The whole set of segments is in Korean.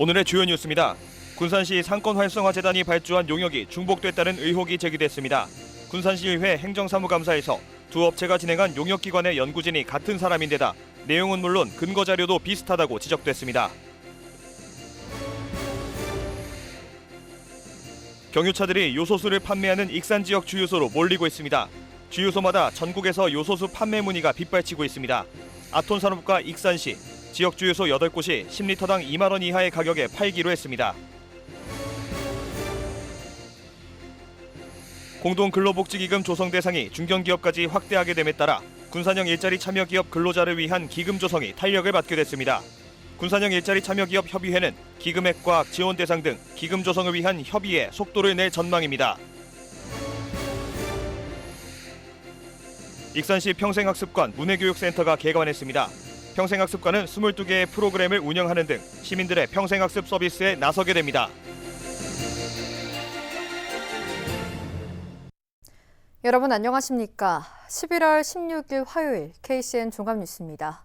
오늘의 주요 뉴스입니다. 군산시 상권 활성화 재단이 발주한 용역이 중복됐다는 의혹이 제기됐습니다. 군산시의회 행정사무감사에서 두 업체가 진행한 용역 기관의 연구진이 같은 사람인데다 내용은 물론 근거 자료도 비슷하다고 지적됐습니다. 경유차들이 요소수를 판매하는 익산 지역 주유소로 몰리고 있습니다. 주유소마다 전국에서 요소수 판매 문의가 빗발치고 있습니다. 아톤 산업과 익산시 지역 주유소 8곳이 10리터당 2만 원 이하의 가격에 팔기로 했습니다. 공동 근로복지기금 조성 대상이 중견기업까지 확대하게 됨에 따라 군산형 일자리 참여 기업 근로자를 위한 기금 조성이 탄력을 받게 됐습니다. 군산형 일자리 참여 기업 협의회는 기금액과 지원 대상 등 기금 조성을 위한 협의에 속도를 낼 전망입니다. 익산시 평생학습관 문해교육센터가 개관했습니다. 평생학습관은 22개의 프로그램을 운영하는 등 시민들의 평생학습 서비스에 나서게 됩니다. 여러분 안녕하십니까? 11월 16일 화요일 KCN 종합뉴스입니다.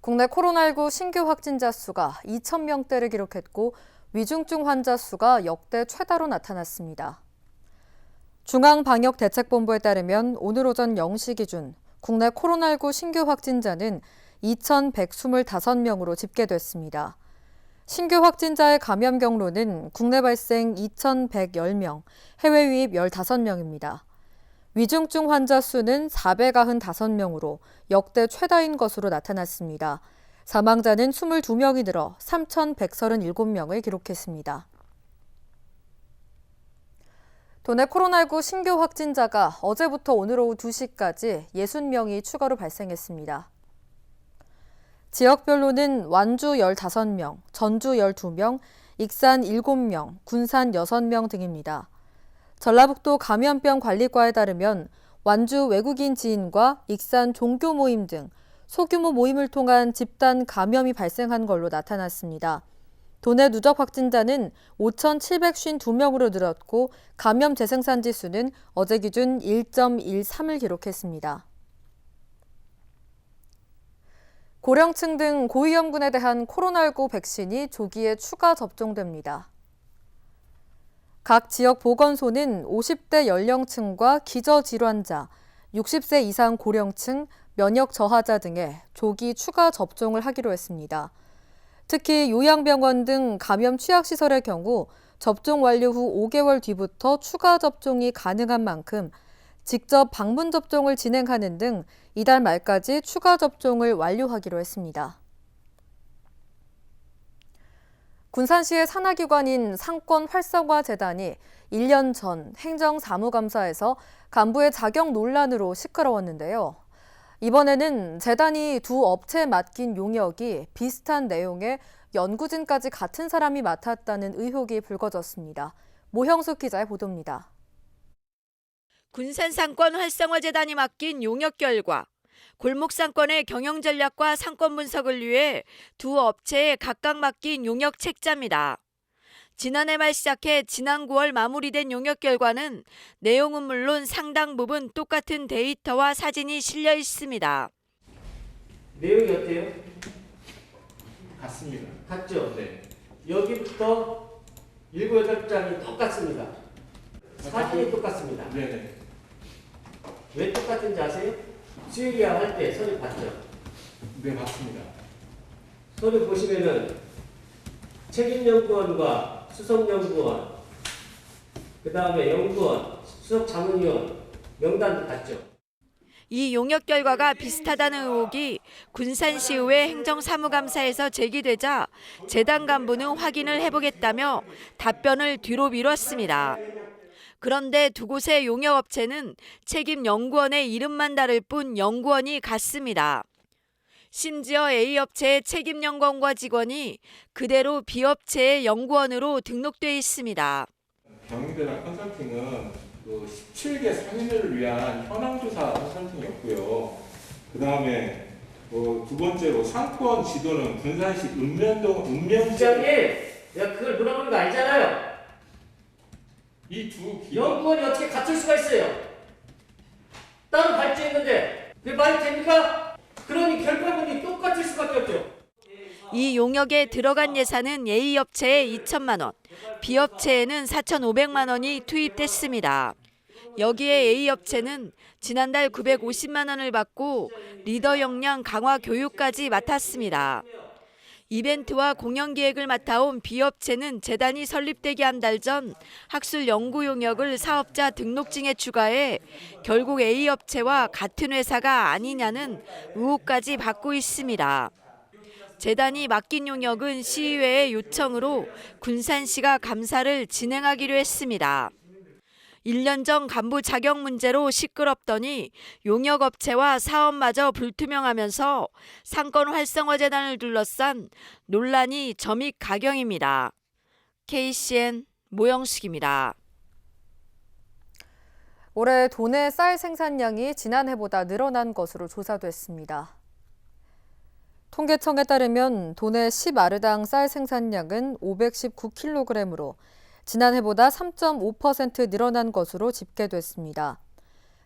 국내 코로나19 신규 확진자 수가 2,000명대를 기록했고 위중증 환자 수가 역대 최다로 나타났습니다. 중앙방역대책본부에 따르면 오늘 오전 0시 기준 국내 코로나19 신규 확진자는 2,125명으로 집계됐습니다. 신규 확진자의 감염 경로는 국내 발생 2,110명, 해외 유입 15명입니다. 위중증 환자 수는 495명으로 역대 최다인 것으로 나타났습니다. 사망자는 22명이 늘어 3,137명을 기록했습니다. 도내 코로나19 신규 확진자가 어제부터 오늘 오후 2시까지 60명이 추가로 발생했습니다. 지역별로는 완주 15명, 전주 12명, 익산 7명, 군산 6명 등입니다. 전라북도 감염병 관리과에 따르면 완주 외국인 지인과 익산 종교 모임 등 소규모 모임을 통한 집단 감염이 발생한 걸로 나타났습니다. 도내 누적 확진자는 5,752명으로 늘었고 감염 재생산 지수는 어제 기준 1.13을 기록했습니다. 고령층 등 고위험군에 대한 코로나19 백신이 조기에 추가 접종됩니다. 각 지역 보건소는 50대 연령층과 기저질환자, 60세 이상 고령층, 면역 저하자 등의 조기 추가 접종을 하기로 했습니다. 특히 요양병원 등 감염 취약시설의 경우 접종 완료 후 5개월 뒤부터 추가 접종이 가능한 만큼 직접 방문 접종을 진행하는 등 이달 말까지 추가 접종을 완료하기로 했습니다. 군산시의 산하기관인 상권 활성화 재단이 1년 전 행정사무감사에서 간부의 자격 논란으로 시끄러웠는데요. 이번에는 재단이 두 업체에 맡긴 용역이 비슷한 내용의 연구진까지 같은 사람이 맡았다는 의혹이 불거졌습니다. 모형숙 기자의 보도입니다. 군산상권 활성화재단이 맡긴 용역 결과 골목 상권의 경영 전략과 상권 분석을 위해 두 업체에 각각 맡긴 용역 책자입니다. 지난해 말 시작해 지난 9월 마무리된 용역 결과는 내용은 물론 상당 부분 똑같은 데이터와 사진이 실려 있습니다. 내용이 어때요? 같습니다. 같죠? 네. 여기부터 일곱 여덟 장이 똑같습니다. 사진이 똑같습니다. 네네. 왜 똑같은지 아세요? 수의리아 할때 서류 봤죠? 네, 맞습니다. 서류 보시면은 책임연구원과 수석연구원, 그 다음에 연구원, 수석자문위원 명단도 같죠? 이 용역 결과가 비슷하다는 의혹이 군산시의회 행정사무감사에서 제기되자 재단 간부는 확인을 해보겠다며 답변을 뒤로 미뤘습니다. 그런데 두 곳의 용역업체는 책임 연구원의 이름만 다를 뿐 연구원이 같습니다. 심지어 A업체의 책임 연구원과 직원이 그대로 B업체의 연구원으로 등록돼 있습니다. 경영대나 컨설팅은 그 17개 상인을 위한 현황조사 컨설팅이었고요. 그 다음에 어, 두 번째로 상권 지도는 군산시 읍면동 읍면지 부장님, 내가 그걸 물어보는 거 알잖아요. 이두 기업 연구원이 어떻게 같을 수가 있어요? 따로 발주했는데 그게 말이 됩니까? 그러니 결과물이 똑같을 수밖에 없죠. 이 용역에 들어간 예산은 A업체에 2천만 원, B업체에는 4,500만 원이 투입됐습니다. 여기에 A업체는 지난달 950만 원을 받고 리더 역량 강화 교육까지 맡았습니다. 이벤트와 공연 기획을 맡아온 B업체는 재단이 설립되기 한 달 전 학술 연구 용역을 사업자 등록증에 추가해 결국 A업체와 같은 회사가 아니냐는 의혹까지 받고 있습니다. 재단이 맡긴 용역은 시의회의 요청으로 군산시가 감사를 진행하기로 했습니다. 1년 전 간부 자격 문제로 시끄럽더니 용역업체와 사업마저 불투명하면서 상권 활성화 재단을 둘러싼 논란이 점입 가경입니다. KCN 모영숙입니다. 올해 도내 쌀 생산량이 지난해보다 늘어난 것으로 조사됐습니다. 통계청에 따르면 도내 10아르당 쌀 생산량은 519kg으로 지난해보다 3.5% 늘어난 것으로 집계됐습니다.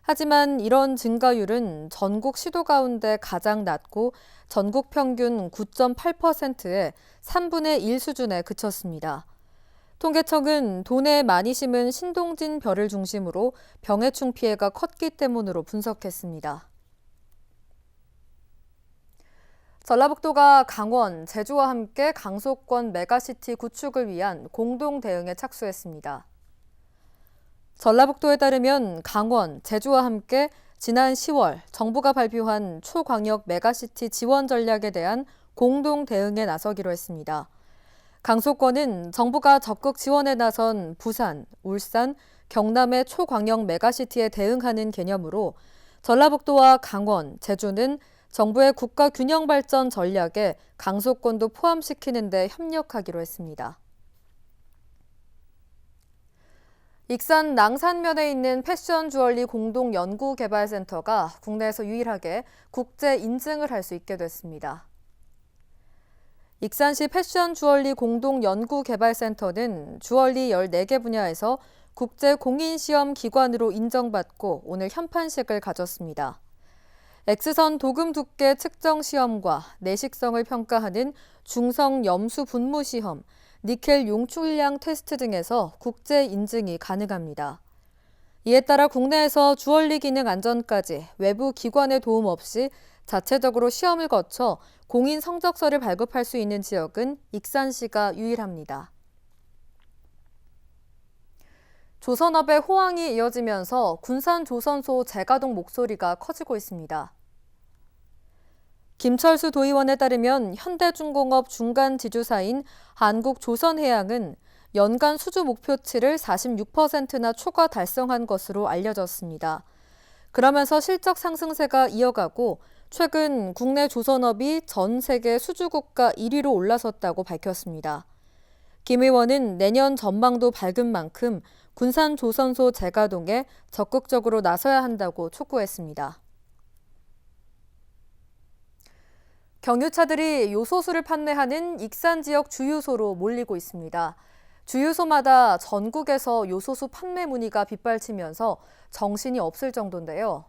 하지만 이런 증가율은 전국 시도 가운데 가장 낮고 전국 평균 9.8%의 3분의 1 수준에 그쳤습니다. 통계청은 도내에 많이 심은 신동진 벼를 중심으로 병해충 피해가 컸기 때문으로 분석했습니다. 전라북도가 강원, 제주와 함께 강속권 메가시티 구축을 위한 공동 대응에 착수했습니다. 전라북도에 따르면 강원, 제주와 함께 지난 10월 정부가 발표한 초광역 메가시티 지원 전략에 대한 공동 대응에 나서기로 했습니다. 강속권은 정부가 적극 지원에 나선 부산, 울산, 경남의 초광역 메가시티에 대응하는 개념으로 전라북도와 강원, 제주는 정부의 국가 균형 발전 전략에 강속권도 포함시키는 데 협력하기로 했습니다. 익산 낭산면에 있는 패션 주얼리 공동 연구 개발 센터가 국내에서 유일하게 국제 인증을 할 수 있게 됐습니다. 익산시 패션 주얼리 공동 연구 개발 센터는 주얼리 14개 분야에서 국제 공인 시험 기관으로 인정받고 오늘 현판식을 가졌습니다. X선 도금 두께 측정 시험과 내식성을 평가하는 중성 염수 분무 시험, 니켈 용출량 테스트 등에서 국제 인증이 가능합니다. 이에 따라 국내에서 주얼리 기능 안전까지 외부 기관의 도움 없이 자체적으로 시험을 거쳐 공인 성적서를 발급할 수 있는 지역은 익산시가 유일합니다. 조선업의 호황이 이어지면서 군산 조선소 재가동 목소리가 커지고 있습니다. 김철수 도의원에 따르면 현대중공업 중간 지주사인 한국조선해양은 연간 수주 목표치를 46%나 초과 달성한 것으로 알려졌습니다. 그러면서 실적 상승세가 이어가고 최근 국내 조선업이 전 세계 수주국가 1위로 올라섰다고 밝혔습니다. 김 의원은 내년 전망도 밝은 만큼 군산 조선소 재가동에 적극적으로 나서야 한다고 촉구했습니다. 경유차들이 요소수를 판매하는 익산 지역 주유소로 몰리고 있습니다. 주유소마다 전국에서 요소수 판매 문의가 빗발치면서 정신이 없을 정도인데요.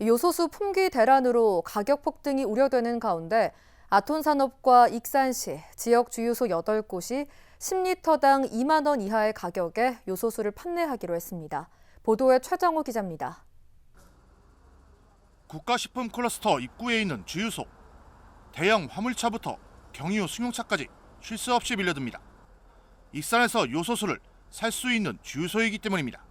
요소수 품귀 대란으로 가격 폭등이 우려되는 가운데 아톤 산업과 익산시 지역 주유소 8곳이 10리터당 2만 원 이하의 가격에 요소수를 판매하기로 했습니다. 보도에 최정호 기자입니다. 국가식품 클러스터 입구에 있는 주유소. 대형 화물차부터 경유 승용차까지 쉴 새 없이 밀려듭니다. 익산에서 요소수를 살 수 있는 주유소이기 때문입니다.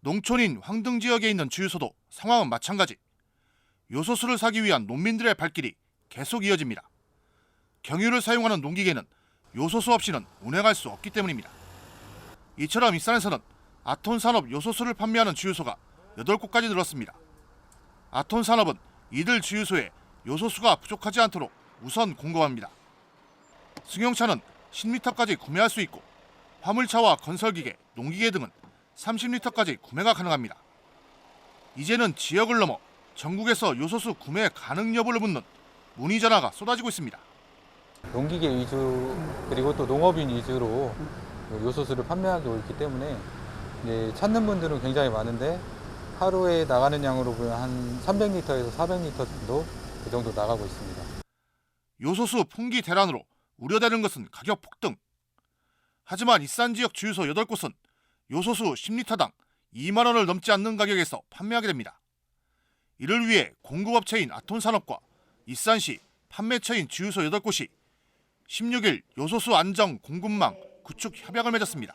농촌인 황등 지역에 있는 주유소도 상황은 마찬가지. 요소수를 사기 위한 농민들의 발길이 계속 이어집니다. 경유를 사용하는 농기계는 요소수 없이는 운행할 수 없기 때문입니다. 이처럼 익산에서는 아톤 산업 요소수를 판매하는 주유소가 8곳까지 늘었습니다. 아톤 산업은 이들 주유소에 요소수가 부족하지 않도록 우선 공급합니다. 승용차는 10리터까지 구매할 수 있고 화물차와 건설기계, 농기계 등은 30리터까지 구매가 가능합니다. 이제는 지역을 넘어 전국에서 요소수 구매 가능 여부를 묻는 문의 전화가 쏟아지고 있습니다. 농기계 위주 그리고 또 농업인 위주로 요소수를 판매하고 있기 때문에 이제 찾는 분들은 굉장히 많은데 하루에 나가는 양으로 보면 한 300리터에서 400리터 정도 그 정도 나가고 있습니다. 요소수 풍기 대란으로 우려되는 것은 가격 폭등. 하지만 이산 지역 주유소 8곳은 요소수 10리터당 2만 원을 넘지 않는 가격에서 판매하게 됩니다. 이를 위해 공급업체인 아톤산업과 이산시 판매처인 주유소 8곳이 16일 요소수 안정 공급망 구축 협약을 맺었습니다.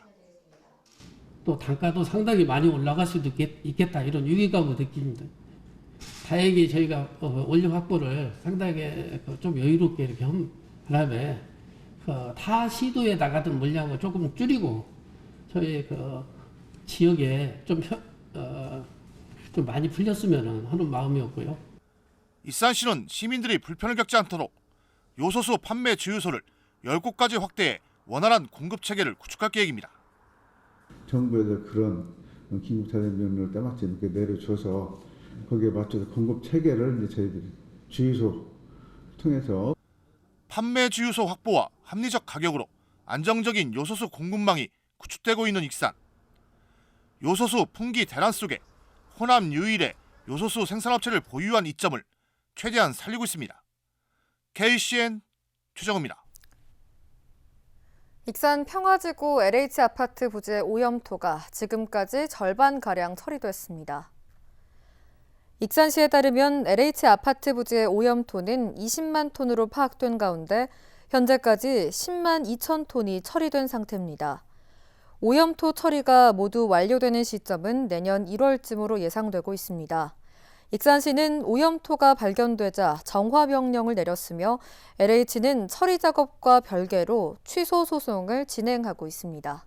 또 단가도 상당히 많이 올라갈 수도 있겠, 있겠다 이런 유기감을 느낍니다. 다행히 저희가 어, 원료 확보를 상당히 그좀 여유롭게 이렇게 한 다음에 그, 타 시도에 나가던 물량을 조금 줄이고 저희 그 지역에 좀, 혀, 어, 좀 많이 풀렸으면 하는 마음이었고요. 이산시는 시민들이 불편을 겪지 않도록 요소수 판매 주유소를 10곳까지 확대해 원활한 공급 체계를 구축할 계획입니다. 정부에서 그런 긴급차단 명령을 때마침 이렇게 내려줘서 거기에 맞춰서 공급 체계를 이제 저희들이 주유소 통해서 판매 주유소 확보와 합리적 가격으로 안정적인 요소수 공급망이 구축되고 있는 익산. 요소수 풍기 대란 속에 호남 유일의 요소수 생산업체를 보유한 이점을 최대한 살리고 있습니다. KCN 최정우입니다. 익산 평화지구 LH 아파트 부지의 오염토가 지금까지 절반 가량 처리됐습니다. 익산시에 따르면 LH 아파트 부지의 오염토는 20만 톤으로 파악된 가운데 현재까지 10만 2천 톤이 처리된 상태입니다. 오염토 처리가 모두 완료되는 시점은 내년 1월쯤으로 예상되고 있습니다. 익산시는 오염토가 발견되자 정화 명령을 내렸으며 LH는 처리 작업과 별개로 취소 소송을 진행하고 있습니다.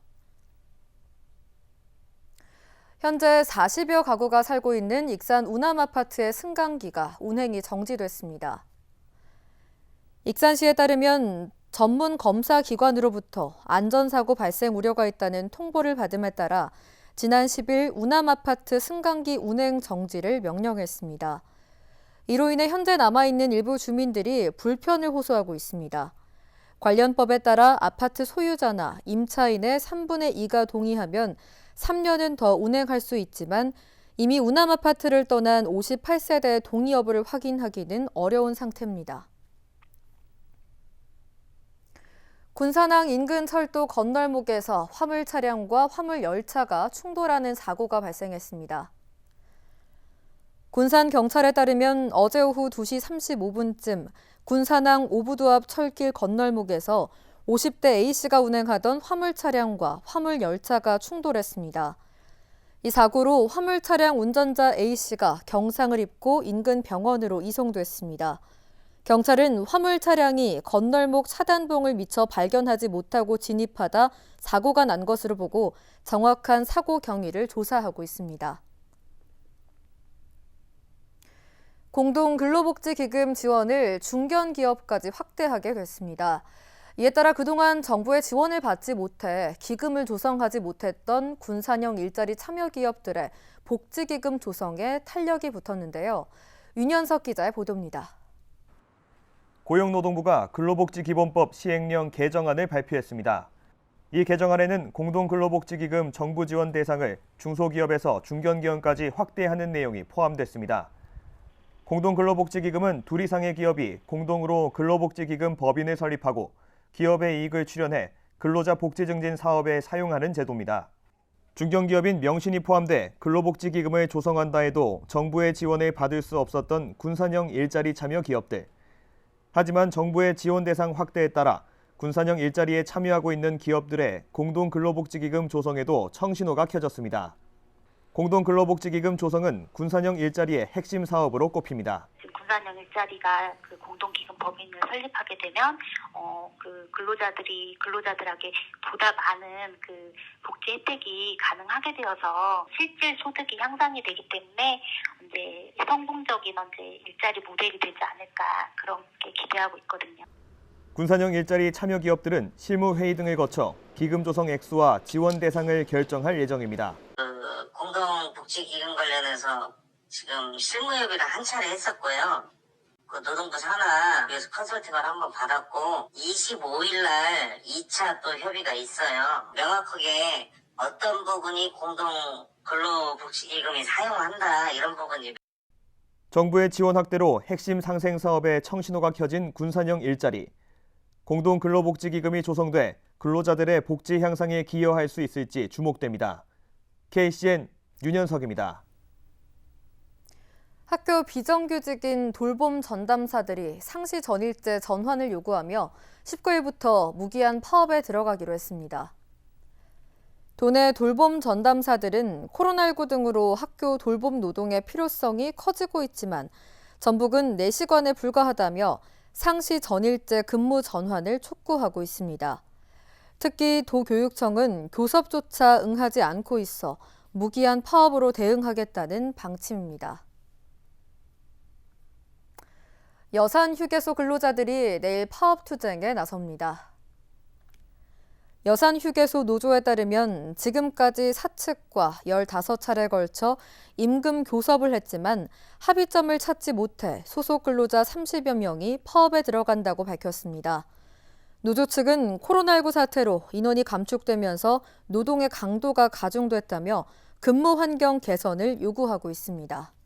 현재 40여 가구가 살고 있는 익산 우남 아파트의 승강기가 운행이 정지됐습니다. 익산시에 따르면 전문 검사 기관으로부터 안전사고 발생 우려가 있다는 통보를 받음에 따라 지난 10일 우남 아파트 승강기 운행 정지를 명령했습니다. 이로 인해 현재 남아있는 일부 주민들이 불편을 호소하고 있습니다. 관련 법에 따라 아파트 소유자나 임차인의 3분의 2가 동의하면 3년은 더 운행할 수 있지만 이미 우남 아파트를 떠난 58세대의 동의 여부를 확인하기는 어려운 상태입니다. 군산항 인근 철도 건널목에서 화물 차량과 화물 열차가 충돌하는 사고가 발생했습니다. 군산 경찰에 따르면 어제 오후 2시 35분쯤 군산항 오부도 앞 철길 건널목에서 50대 A씨가 운행하던 화물 차량과 화물 열차가 충돌했습니다. 이 사고로 화물 차량 운전자 A씨가 경상을 입고 인근 병원으로 이송됐습니다. 경찰은 화물 차량이 건널목 차단봉을 미처 발견하지 못하고 진입하다 사고가 난 것으로 보고 정확한 사고 경위를 조사하고 있습니다. 공동 근로복지기금 지원을 중견기업까지 확대하게 됐습니다. 이에 따라 그동안 정부의 지원을 받지 못해 기금을 조성하지 못했던 군산형 일자리 참여 기업들의 복지기금 조성에 탄력이 붙었는데요. 윤현석 기자의 보도입니다. 고용노동부가 근로복지기본법 시행령 개정안을 발표했습니다. 이 개정안에는 공동근로복지기금 정부 지원 대상을 중소기업에서 중견기업까지 확대하는 내용이 포함됐습니다. 공동근로복지기금은 둘 이상의 기업이 공동으로 근로복지기금 법인을 설립하고 기업의 이익을 출연해 근로자 복지 증진 사업에 사용하는 제도입니다. 중견기업인 명신이 포함돼 근로복지기금을 조성한다 해도 정부의 지원을 받을 수 없었던 군산형 일자리 참여 기업들. 하지만 정부의 지원 대상 확대에 따라 군산형 일자리에 참여하고 있는 기업들의 공동근로복지기금 조성에도 청신호가 켜졌습니다. 공동근로복지기금 조성은 군산형 일자리의 핵심 사업으로 꼽힙니다. 군산형 일자리가 그 공동기금 법인을 설립하게 되면 어 그 근로자들이 근로자들에게 보다 많은 그 복지 혜택이 가능하게 되어서 실질 소득이 향상이 되기 때문에 이제 성공적인 이제 일자리 모델이 되지 않을까 그렇게 기대하고 있거든요. 군산형 일자리 참여 기업들은 실무 회의 등을 거쳐 기금 조성 액수와 지원 대상을 결정할 예정입니다. 그 공동복지기금 관련해서 지금 실무협의를 한 차례 했었고요. 그 노동부 산하에서 컨설팅을 한번 받았고 25일 날 2차 또 협의가 있어요. 명확하게 어떤 부분이 공동 근로복지기금이 사용한다 이런 부분이 정부의 지원 확대로 핵심 상생 사업에 청신호가 켜진 군산형 일자리. 공동 근로복지기금이 조성돼 근로자들의 복지 향상에 기여할 수 있을지 주목됩니다. KCN 윤현석입니다. 학교 비정규직인 돌봄 전담사들이 상시 전일제 전환을 요구하며 19일부터 무기한 파업에 들어가기로 했습니다. 도내 돌봄 전담사들은 코로나19 등으로 학교 돌봄 노동의 필요성이 커지고 있지만 전북은 4시간에 불과하다며 상시 전일제 근무 전환을 촉구하고 있습니다. 특히 도교육청은 교섭조차 응하지 않고 있어 무기한 파업으로 대응하겠다는 방침입니다. 여산 휴게소 근로자들이 내일 파업 투쟁에 나섭니다. 여산 휴게소 노조에 따르면 지금까지 사측과 15차례 걸쳐 임금 교섭을 했지만 합의점을 찾지 못해 소속 근로자 30여 명이 파업에 들어간다고 밝혔습니다. 노조 측은 코로나19 사태로 인원이 감축되면서 노동의 강도가 가중됐다며 근무 환경 개선을 요구하고 있습니다.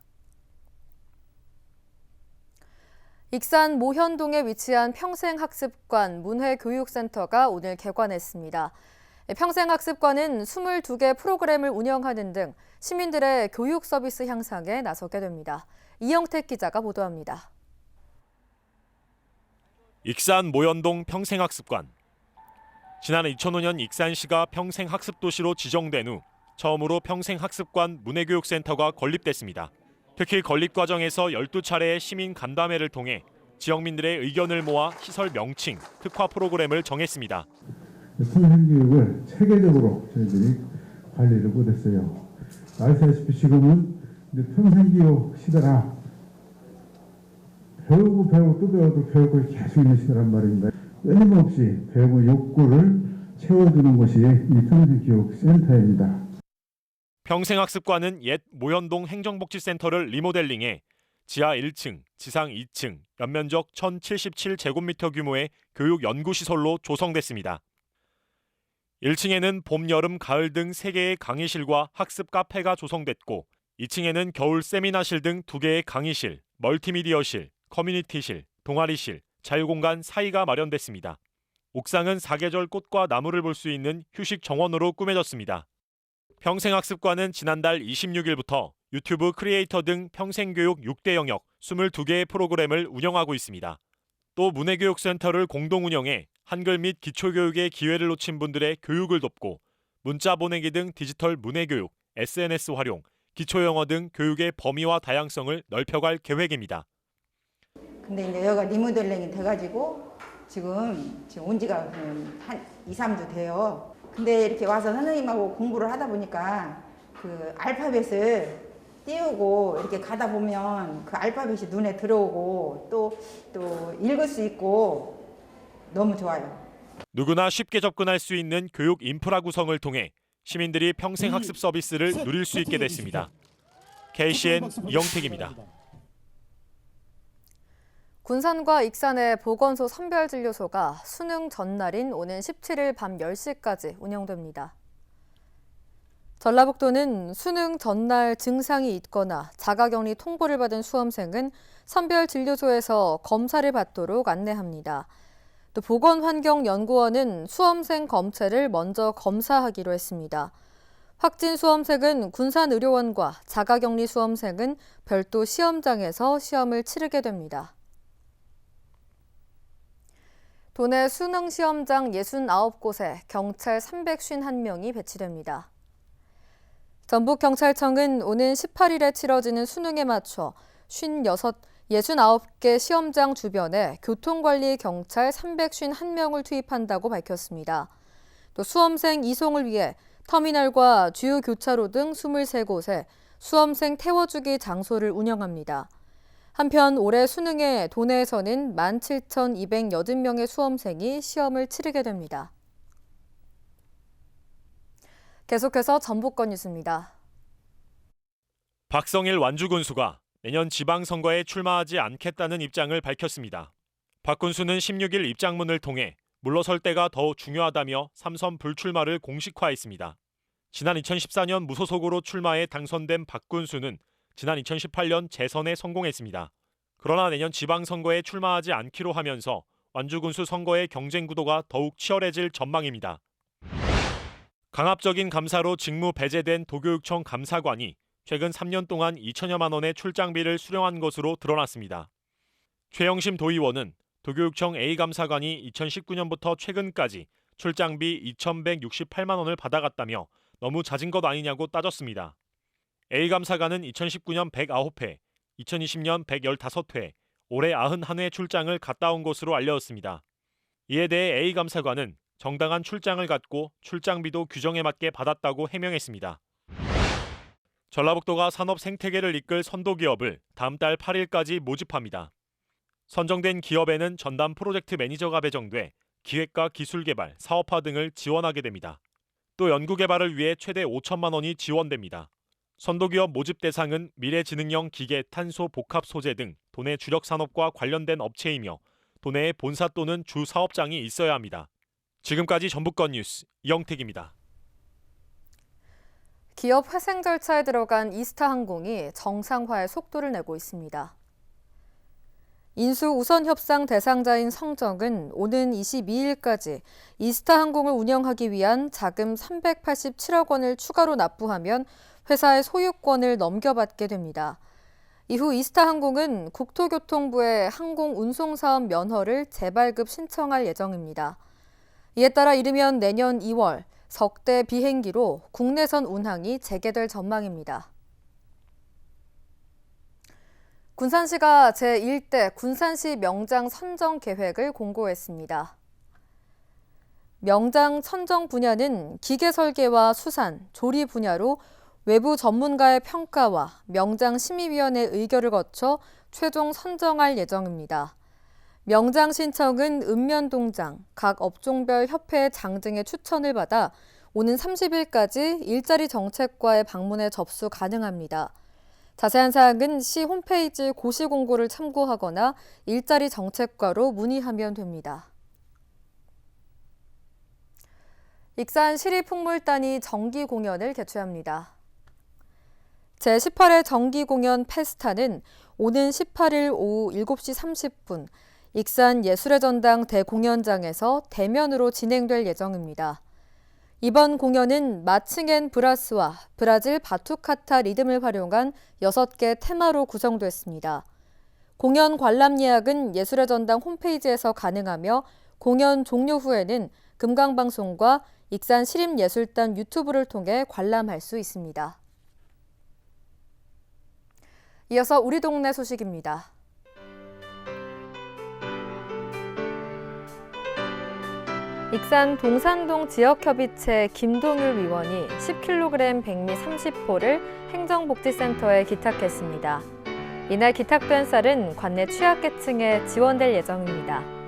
익산 모현동에 위치한 평생학습관 문해교육센터가 오늘 개관했습니다. 평생학습관은 22개 프로그램을 운영하는 등 시민들의 교육 서비스 향상에 나서게 됩니다. 이영택 기자가 보도합니다. 익산 모현동 평생학습관. 지난 2005년 익산시가 평생학습도시로 지정된 후 처음으로 평생학습관 문해교육센터가 건립됐습니다. 특히 건립 과정에서 12차례의 시민 간담회를 통해 지역민들의 의견을 모아 시설 명칭, 특화 프로그램을 정했습니다. 평생교육을 체계적으로 저희들이 관리를 못했어요. 아시다시피 지금은 평생교육 시대라 배우고 배우고 또 배울 것이 계속 있는 시대란 말입니다. 끊임없이 배우고 욕구를 채워주는 것이 이 평생교육센터입니다. 평생학습관은 옛 모현동 행정복지센터를 리모델링해 지하 1층, 지상 2층, 연면적 1077제곱미터 규모의 교육 연구시설로 조성됐습니다. 1층에는 봄, 여름, 가을 등 3개의 강의실과 학습 카페가 조성됐고 2층에는 겨울 세미나실 등 2개의 강의실, 멀티미디어실, 커뮤니티실, 동아리실, 자유공간 사이가 마련됐습니다. 옥상은 사계절 꽃과 나무를 볼 수 있는 휴식 정원으로 꾸며졌습니다. 평생학습관은 지난달 26일부터 유튜브 크리에이터 등 평생교육 6대 영역 22개의 프로그램을 운영하고 있습니다. 또 문해교육센터를 공동 운영해 한글 및 기초교육의 기회를 놓친 분들의 교육을 돕고 문자 보내기 등 디지털 문해교육, SNS 활용, 기초영어 등 교육의 범위와 다양성을 넓혀갈 계획입니다. 근데 이제 여기가 리모델링이 돼가지고 지금 온 지가 한 2, 3주 돼요. 근데 이렇게 와서 선생님하고 공부를 하다 보니까 그 알파벳을 띄우고 이렇게 가다 보면 그 알파벳이 눈에 들어오고 또, 또 읽을 수 있고 너무 좋아요. 누구나 쉽게 접근할 수 있는 교육 인프라 구성을 통해 시민들이 평생 학습 서비스를 누릴 수 있게 됐습니다. KCN 이영택입니다. 군산과 익산의 보건소 선별진료소가 수능 전날인 오는 17일 밤 10시까지 운영됩니다. 전라북도는 수능 전날 증상이 있거나 자가격리 통보를 받은 수험생은 선별진료소에서 검사를 받도록 안내합니다. 또 보건환경연구원은 수험생 검체를 먼저 검사하기로 했습니다. 확진 수험생은 군산의료원과 자가격리 수험생은 별도 시험장에서 시험을 치르게 됩니다. 도내 수능 시험장 69곳에 경찰 351명이 배치됩니다. 전북경찰청은 오는 18일에 치러지는 수능에 맞춰 56, 69개 시험장 주변에 교통관리 경찰 351명을 투입한다고 밝혔습니다. 또 수험생 이송을 위해 터미널과 주요 교차로 등 23곳에 수험생 태워주기 장소를 운영합니다. 한편 올해 수능에 도내에서는 17,280명의 수험생이 시험을 치르게 됩니다. 계속해서 전북권 뉴스입니다. 박성일 완주군수가 내년 지방선거에 출마하지 않겠다는 입장을 밝혔습니다. 박 군수는 16일 입장문을 통해 물러설 때가 더 중요하다며 삼선 불출마를 공식화했습니다. 지난 2014년 무소속으로 출마해 당선된 박 군수는 지난 2018년 재선에 성공했습니다. 그러나 내년 지방선거에 출마하지 않기로 하면서 완주군수 선거의 경쟁 구도가 더욱 치열해질 전망입니다. 강압적인 감사로 직무 배제된 도교육청 감사관이 최근 3년 동안 2천여만 원의 출장비를 수령한 것으로 드러났습니다. 최영심 도의원은 도교육청 A감사관이 2019년부터 최근까지 출장비 2,168만 원을 받아갔다며 너무 잦은 것 아니냐고 따졌습니다. A감사관은 2019년 109회, 2020년 115회, 올해 91회 출장을 갔다 온 것으로 알려졌습니다. 이에 대해 A감사관은 정당한 출장을 갖고 출장비도 규정에 맞게 받았다고 해명했습니다. 전라북도가 산업 생태계를 이끌 선도 기업을 다음 달 8일까지 모집합니다. 선정된 기업에는 전담 프로젝트 매니저가 배정돼 기획과 기술 개발, 사업화 등을 지원하게 됩니다. 또 연구 개발을 위해 최대 5천만 원이 지원됩니다. 선도기업 모집 대상은 미래지능형 기계, 탄소 복합 소재 등 도내 주력 산업과 관련된 업체이며 도내에 본사 또는 주 사업장이 있어야 합니다. 지금까지 전북권 뉴스 이영택입니다. 기업 회생 절차에 들어간 이스타 항공이 정상화의 속도를 내고 있습니다. 인수 우선 협상 대상자인 성정은 오는 22일까지 이스타 항공을 운영하기 위한 자금 387억 원을 추가로 납부하면 회사의 소유권을 넘겨받게 됩니다. 이후 이스타 항공은 국토교통부의 항공 운송 사업 면허를 재발급 신청할 예정입니다. 이에 따라 이르면 내년 2월 석대 비행기로 국내선 운항이 재개될 전망입니다. 군산시가 제1대 군산시 명장 선정 계획을 공고했습니다. 명장 선정 분야는 기계 설계와 수산, 조리 분야로 외부 전문가의 평가와 명장 심의위원회 의결을 거쳐 최종 선정할 예정입니다. 명장 신청은 읍면동장, 각 업종별 협회 장 등의 추천을 받아 오는 30일까지 일자리 정책과의 방문에 접수 가능합니다. 자세한 사항은 시 홈페이지 고시 공고를 참고하거나 일자리 정책과로 문의하면 됩니다. 익산 시립풍물단이 정기 공연을 개최합니다. 제18회 정기 공연 페스타는 오는 18일 오후 7시 30분 익산 예술의 전당 대공연장에서 대면으로 진행될 예정입니다. 이번 공연은 마칭 앤 브라스와 브라질 바투카타 리듬을 활용한 6개 테마로 구성됐습니다. 공연 관람 예약은 예술의 전당 홈페이지에서 가능하며 공연 종료 후에는 금강방송과 익산 시립예술단 유튜브를 통해 관람할 수 있습니다. 이어서 우리 동네 소식입니다. 익산 동산동 지역협의체 김동율 위원이 10kg 백미 30포를 행정복지센터에 기탁했습니다. 이날 기탁된 쌀은 관내 취약계층에 지원될 예정입니다.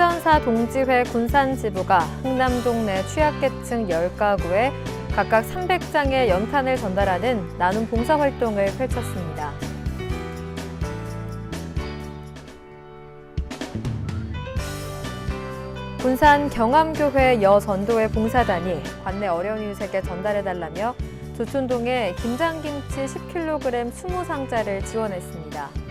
특전사 동지회 군산지부가 흥남동 내 취약계층 10가구에 각각 300장의 연탄을 전달하는 나눔 봉사활동을 펼쳤습니다. 군산 경암교회 여전도회 봉사단이 관내 어려운 이웃에게 전달해달라며 조촌동에 김장김치 10kg 20상자를 지원했습니다.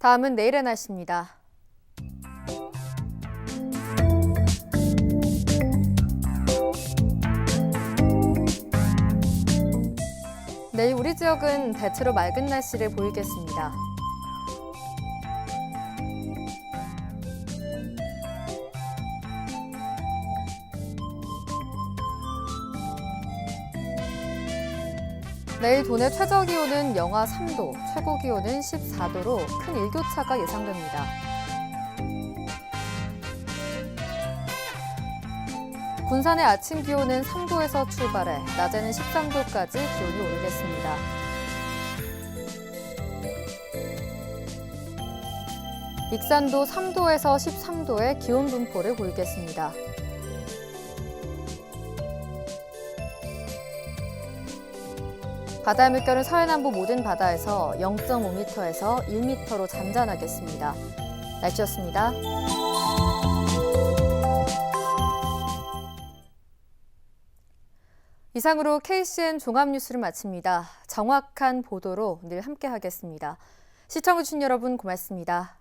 다음은 내일의 날씨입니다. 내일 우리 지역은 대체로 맑은 날씨를 보이겠습니다. 내일 도내 최저 기온은 영하 3도, 최고 기온은 14도로 큰 일교차가 예상됩니다. 군산의 아침 기온은 3도에서 출발해 낮에는 13도까지 기온이 오르겠습니다. 익산도 3도에서 13도의 기온 분포를 보이겠습니다. 바다의 물결은 서해남부 모든 바다에서 0.5m에서 1m로 잔잔하겠습니다. 날씨였습니다. 이상으로 KCN 종합뉴스를 마칩니다. 정확한 보도로 늘 함께하겠습니다. 시청해주신 여러분 고맙습니다.